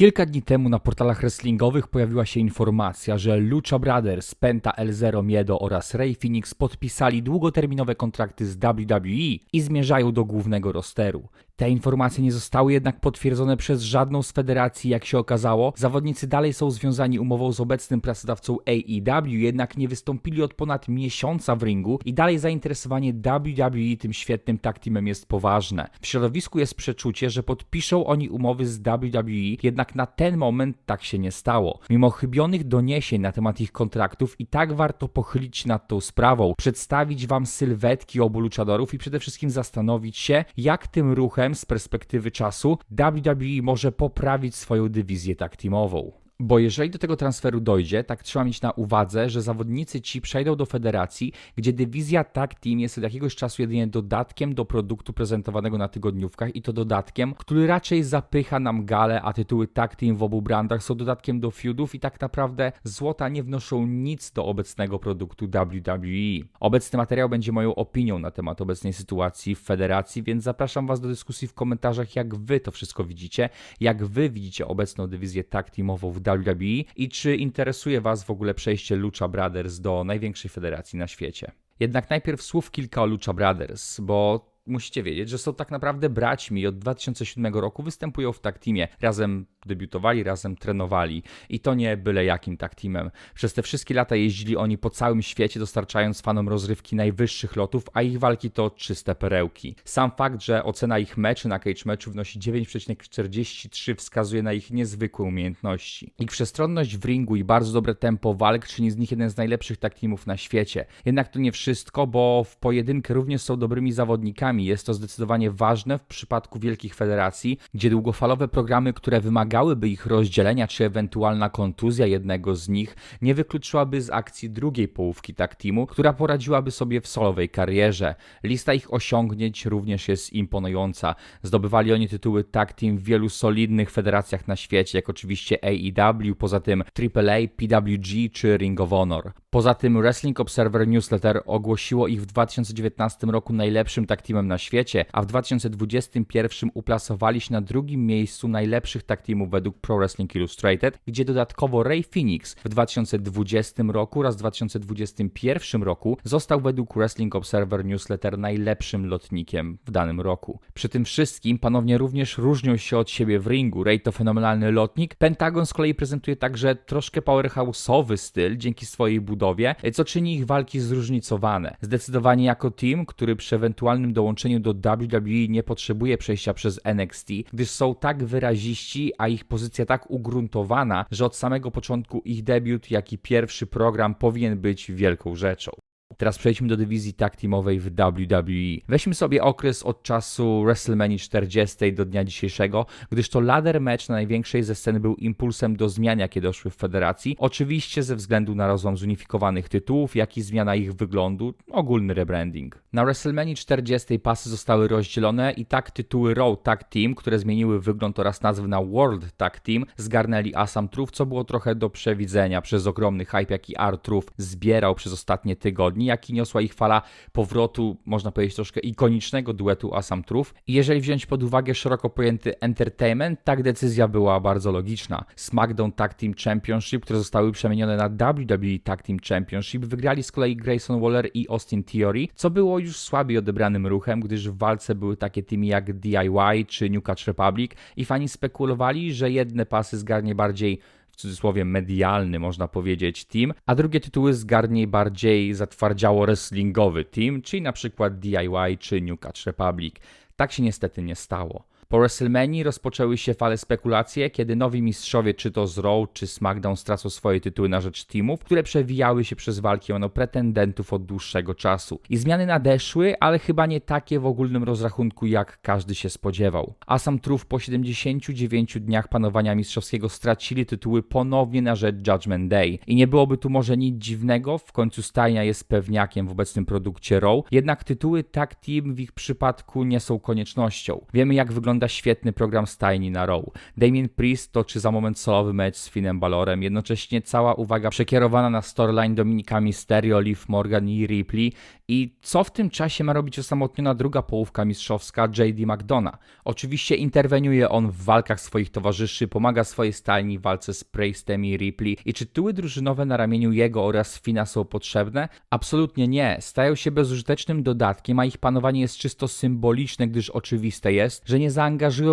Kilka dni temu na portalach wrestlingowych pojawiła się informacja, że Lucha Brothers, Penta El Zero Miedo oraz Ray Phoenix podpisali długoterminowe kontrakty z WWE i zmierzają do głównego rosteru. Te informacje nie zostały jednak potwierdzone przez żadną z federacji, jak się okazało. Zawodnicy dalej są związani umową z obecnym pracodawcą AEW, jednak nie wystąpili od ponad miesiąca w ringu i dalej zainteresowanie WWE tym świetnym tag teamem jest poważne. W środowisku jest przeczucie, że podpiszą oni umowy z WWE, jednak na ten moment tak się nie stało. Mimo chybionych doniesień na temat ich kontraktów i tak warto pochylić się nad tą sprawą, przedstawić wam sylwetki obu luchadorów i przede wszystkim zastanowić się, jak tym ruchem z perspektywy czasu WWE może poprawić swoją dywizję tag teamową. Bo jeżeli do tego transferu dojdzie, tak trzeba mieć na uwadze, że zawodnicy ci przejdą do federacji, gdzie dywizja tag team jest od jakiegoś czasu jedynie dodatkiem do produktu prezentowanego na tygodniówkach i to dodatkiem, który raczej zapycha nam galę, a tytuły tag team w obu brandach są dodatkiem do feudów i tak naprawdę złota nie wnoszą nic do obecnego produktu WWE. Obecny materiał będzie moją opinią na temat obecnej sytuacji w federacji, więc zapraszam Was do dyskusji w komentarzach, jak Wy to wszystko widzicie, jak Wy widzicie obecną dywizję tag teamową w WWE i czy interesuje Was w ogóle przejście Lucha Brothers do największej federacji na świecie. Jednak najpierw słów kilka o Lucha Brothers, bo musicie wiedzieć, że są tak naprawdę braćmi. Od 2007 roku występują w tag teamie. Razem debiutowali, razem trenowali. I to nie byle jakim tag teamem. Przez te wszystkie lata jeździli oni po całym świecie, dostarczając fanom rozrywki najwyższych lotów, a ich walki to czyste perełki. Sam fakt, że ocena ich meczy na cage meczu wynosi 9,43 wskazuje na ich niezwykłe umiejętności. Ich przestronność w ringu i bardzo dobre tempo walk czyni z nich jeden z najlepszych tag teamów na świecie. Jednak to nie wszystko, bo w pojedynkę również są dobrymi zawodnikami. Jest to zdecydowanie ważne w przypadku wielkich federacji, gdzie długofalowe programy, które wymagałyby ich rozdzielenia, czy ewentualna kontuzja jednego z nich, nie wykluczyłaby z akcji drugiej połówki tag teamu, która poradziłaby sobie w solowej karierze. Lista ich osiągnięć również jest imponująca. Zdobywali oni tytuły tag team w wielu solidnych federacjach na świecie, jak oczywiście AEW, poza tym AAA, PWG czy Ring of Honor. Poza tym Wrestling Observer Newsletter ogłosiło ich w 2019 roku najlepszym tag teamem na świecie, a w 2021 uplasowali się na drugim miejscu najlepszych tag teamów według Pro Wrestling Illustrated, gdzie dodatkowo Ray Phoenix w 2020 roku oraz 2021 roku został według Wrestling Observer Newsletter najlepszym lotnikiem w danym roku. Przy tym wszystkim panowie również różnią się od siebie w ringu. Ray to fenomenalny lotnik, Pentagon z kolei prezentuje także troszkę powerhouse'owy styl dzięki swojej budowie, co czyni ich walki zróżnicowane. Zdecydowanie jako team, który przy ewentualnym dołączeniu do WWE nie potrzebuje przejścia przez NXT, gdyż są tak wyraziści, a ich pozycja tak ugruntowana, że od samego początku ich debiut, jak i pierwszy program powinien być wielką rzeczą. Teraz przejdźmy do dywizji tag teamowej w WWE. Weźmy sobie okres od czasu WrestleMania 40 do dnia dzisiejszego, gdyż to ladder match na największej ze sceny był impulsem do zmian, jakie doszły w federacji. Oczywiście ze względu na rozłam zunifikowanych tytułów, jak i zmiana ich wyglądu, ogólny rebranding. Na WrestleMania 40 pasy zostały rozdzielone i tak tytuły Raw Tag Team, które zmieniły wygląd oraz nazwy na World Tag Team, zgarnęli Asam Truth, co było trochę do przewidzenia przez ogromny hype, jaki R-Truth zbierał przez ostatnie tygodnie jaki niosła ich fala powrotu, można powiedzieć troszkę ikonicznego duetu Asam Truth. I jeżeli wziąć pod uwagę szeroko pojęty entertainment, tak decyzja była bardzo logiczna. SmackDown Tag Team Championship, które zostały przemienione na WWE Tag Team Championship, wygrali z kolei Grayson Waller i Austin Theory, co było już słabiej odebranym ruchem, gdyż w walce były takie teamy jak DIY czy New Catch Republic i fani spekulowali, że jedne pasy zgarnie bardziej w cudzysłowie medialny, można powiedzieć, team, a drugie tytuły zgarnie bardziej zatwardziało wrestlingowy team, czyli na przykład DIY czy New Catch Republic. Tak się niestety nie stało. Po WrestleMania rozpoczęły się fale spekulacje, kiedy nowi mistrzowie, czy to z Raw, czy SmackDown, stracą swoje tytuły na rzecz teamów, które przewijały się przez walki o pretendentów od dłuższego czasu. I zmiany nadeszły, ale chyba nie takie w ogólnym rozrachunku, jak każdy się spodziewał. Asam Truth po 79 dniach panowania mistrzowskiego stracili tytuły ponownie na rzecz Judgment Day. I nie byłoby tu może nic dziwnego, w końcu stajnia jest pewniakiem w obecnym produkcie Raw, jednak tytuły tag team w ich przypadku nie są koniecznością. Wiemy jak wygląda wygląda świetny program stajni na Raw. Damien Priest toczy za moment solowy mecz z Finem Balorem, jednocześnie cała uwaga przekierowana na storyline Dominika Mysterio, Liv Morgan i Ripley i co w tym czasie ma robić osamotniona druga połówka mistrzowska JD McDonough? Oczywiście interweniuje on w walkach swoich towarzyszy, pomaga swojej stajni w walce z Priestem i Ripley i czy tyły drużynowe na ramieniu jego oraz Fina są potrzebne? Absolutnie nie. Stają się bezużytecznym dodatkiem, a ich panowanie jest czysto symboliczne, gdyż oczywiste jest, że nie zaangażują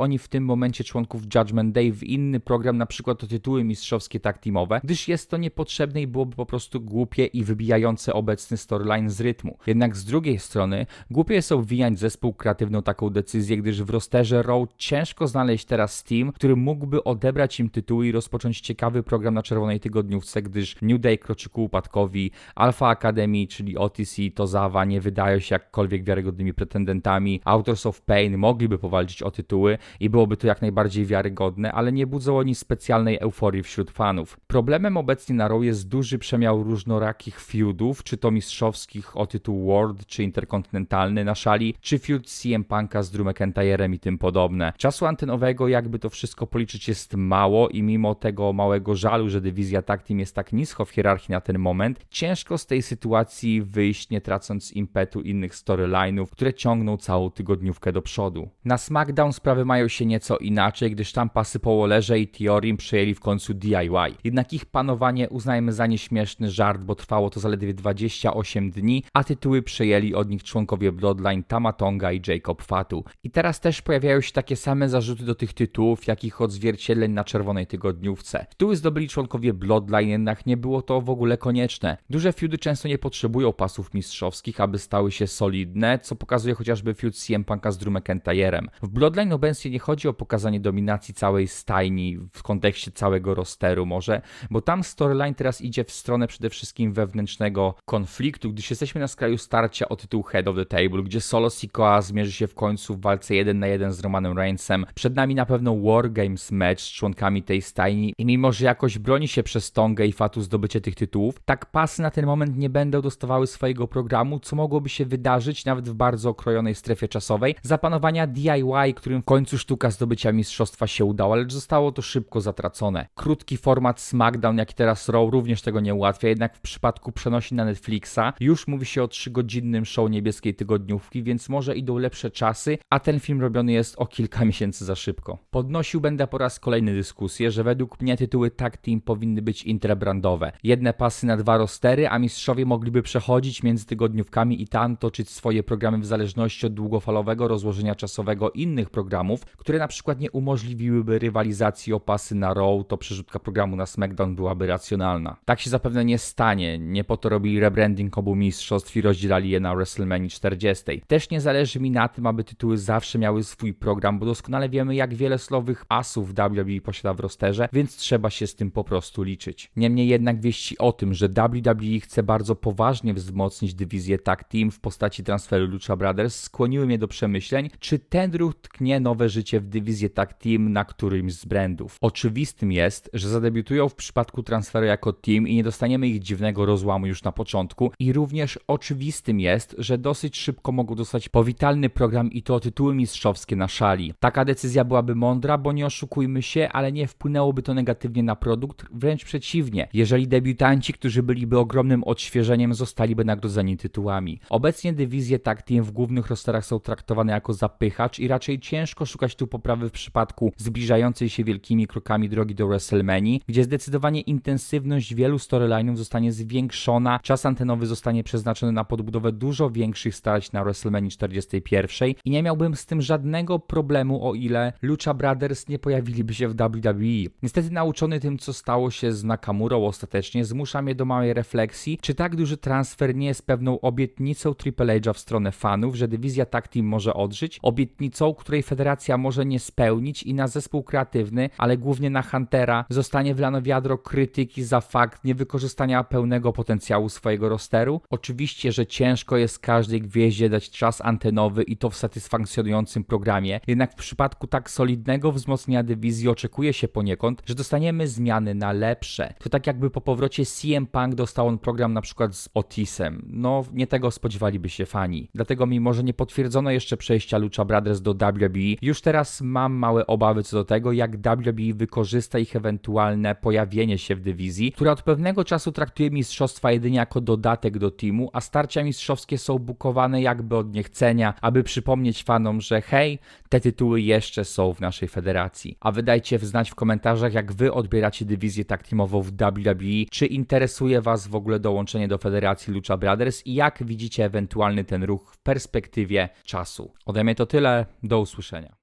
oni w tym momencie członków Judgment Day w inny program, na przykład o tytuły mistrzowskie tak teamowe, gdyż jest to niepotrzebne i byłoby po prostu głupie i wybijające obecny storyline z rytmu. Jednak z drugiej strony, głupie jest obwijać zespół kreatywną taką decyzję, gdyż w rosterze Raw ciężko znaleźć teraz team, który mógłby odebrać im tytuły i rozpocząć ciekawy program na czerwonej tygodniówce, gdyż New Day kroczy ku upadkowi, Alpha Academy, czyli i Tozawa nie wydają się jakkolwiek wiarygodnymi pretendentami, Authors of Pain mogliby powalczyć o tytuły i byłoby to jak najbardziej wiarygodne, ale nie budzą oni specjalnej euforii wśród fanów. Problemem obecnie na Raw jest duży przemiał różnorakich feudów, czy to mistrzowskich o tytuł World, czy interkontynentalny na szali, czy feud CM Punka z Drew McIntyrem i tym podobne. Czasu antenowego, jakby to wszystko policzyć, jest mało i mimo tego małego żalu, że dywizja tag team jest tak nisko w hierarchii na ten moment, ciężko z tej sytuacji wyjść, nie tracąc impetu innych storyline'ów, które ciągną całą tygodniówkę do przodu. Na SmackDown sprawy mają się nieco inaczej, gdyż tam pasy po Wallerze i Theorim przyjęli w końcu DIY. Jednak ich panowanie uznajmy za nieśmieszny żart, bo trwało to zaledwie 28 dni, a tytuły przejęli od nich członkowie Bloodline Tamatonga i Jacob Fatu. I teraz też pojawiają się takie same zarzuty do tych tytułów, jak ich odzwierciedleń na czerwonej tygodniówce. Tytuły zdobyli członkowie Bloodline, jednak nie było to w ogóle konieczne. Duże feudy często nie potrzebują pasów mistrzowskich, aby stały się solidne, co pokazuje chociażby feud CM Punka z Drew McIntyrem. W Bloodline obecnie nie chodzi o pokazanie dominacji całej stajni w kontekście całego rosteru może, bo tam storyline teraz idzie w stronę przede wszystkim wewnętrznego konfliktu, gdyż jesteśmy na skraju starcia o tytuł Head of the Table, gdzie Solo Sikoa zmierzy się w końcu w walce 1 na 1 z Romanem Reignsem. Przed nami na pewno War Games match z członkami tej stajni i mimo, że jakoś broni się przez Tongę i Fatu zdobycie tych tytułów, tak pasy na ten moment nie będą dostawały swojego programu, co mogłoby się wydarzyć nawet w bardzo okrojonej strefie czasowej zapanowania DIY, którym w końcu sztuka zdobycia mistrzostwa się udała, lecz zostało to szybko zatracone. Krótki format SmackDown, jak i teraz Raw również tego nie ułatwia, jednak w przypadku przenosi na Netflixa już mówi się o 3-godzinnym show niebieskiej tygodniówki, więc może idą lepsze czasy, a ten film robiony jest o kilka miesięcy za szybko. Podnosił będę po raz kolejny dyskusję, że według mnie tytuły tag team powinny być interbrandowe. Jedne pasy na dwa rostery, a mistrzowie mogliby przechodzić między tygodniówkami i tam toczyć swoje programy w zależności od długofalowego rozłożenia czasowego innych programów, które na przykład nie umożliwiłyby rywalizacji o pasy na Raw, to przerzutka programu na SmackDown byłaby racjonalna. Tak się zapewne nie stanie, nie po to robili rebranding obu mistrzostw i rozdzielali je na WrestleMania 40. Też nie zależy mi na tym, aby tytuły zawsze miały swój program, bo doskonale wiemy, jak wiele slowych asów WWE posiada w rosterze, więc trzeba się z tym po prostu liczyć. Niemniej jednak wieści o tym, że WWE chce bardzo poważnie wzmocnić dywizję tag team w postaci transferu Lucha Brothers, skłoniły mnie do przemyśleń, czy ten ruch tknie nowe życie w dywizję tag team na którymś z brandów. Oczywistym jest, że zadebiutują w przypadku transferu jako team i nie dostaniemy ich dziwnego rozłamu już na początku i również oczywistym jest, że dosyć szybko mogą dostać powitalny program i to tytuły mistrzowskie na szali. Taka decyzja byłaby mądra, bo nie oszukujmy się, ale nie wpłynęłoby to negatywnie na produkt, wręcz przeciwnie. Jeżeli debiutanci, którzy byliby ogromnym odświeżeniem, zostaliby nagrodzeni tytułami. Obecnie dywizje tag team w głównych rosterach są traktowane jako zapychacz i raczej ciężko szukać tu poprawy w przypadku zbliżającej się wielkimi krokami drogi do WrestleMania, gdzie zdecydowanie intensywność wielu storyline'ów zostanie zwiększona, czas antenowy zostanie przeznaczony na podbudowę dużo większych starć na WrestleMania 41 i nie miałbym z tym żadnego problemu, o ile Lucha Brothers nie pojawiliby się w WWE. Niestety nauczony tym, co stało się z Nakamurą ostatecznie, zmusza mnie do małej refleksji, czy tak duży transfer nie jest pewną obietnicą Triple H'a w stronę fanów, że dywizja tag team może odżyć, obietnicą, której federacja może nie spełnić i na zespół kreatywny, ale głównie na Huntera zostanie wlano wiadro krytyki za fakt niewykorzystania pełnego potencjału swojego rosteru. Oczywiście, że ciężko jest każdej gwieździe dać czas antenowy i to w satysfakcjonującym programie, jednak w przypadku tak solidnego wzmocnienia dywizji oczekuje się poniekąd, że dostaniemy zmiany na lepsze. To tak jakby po powrocie CM Punk dostał on program na przykład z Otisem. No, nie tego spodziewaliby się fani. Dlatego mimo, że nie potwierdzono jeszcze przejścia Lucha Brothers do WWE, WWE. Już teraz mam małe obawy co do tego, jak WWE wykorzysta ich ewentualne pojawienie się w dywizji, która od pewnego czasu traktuje mistrzostwa jedynie jako dodatek do teamu, a starcia mistrzowskie są bukowane jakby od niechcenia, aby przypomnieć fanom, że hej, te tytuły jeszcze są w naszej federacji. A wydajcie znać w komentarzach, jak wy odbieracie dywizję tak teamową w WWE, czy interesuje was w ogóle dołączenie do federacji Lucha Brothers i jak widzicie ewentualny ten ruch w perspektywie czasu. Ode mnie to tyle, do usłyszenia.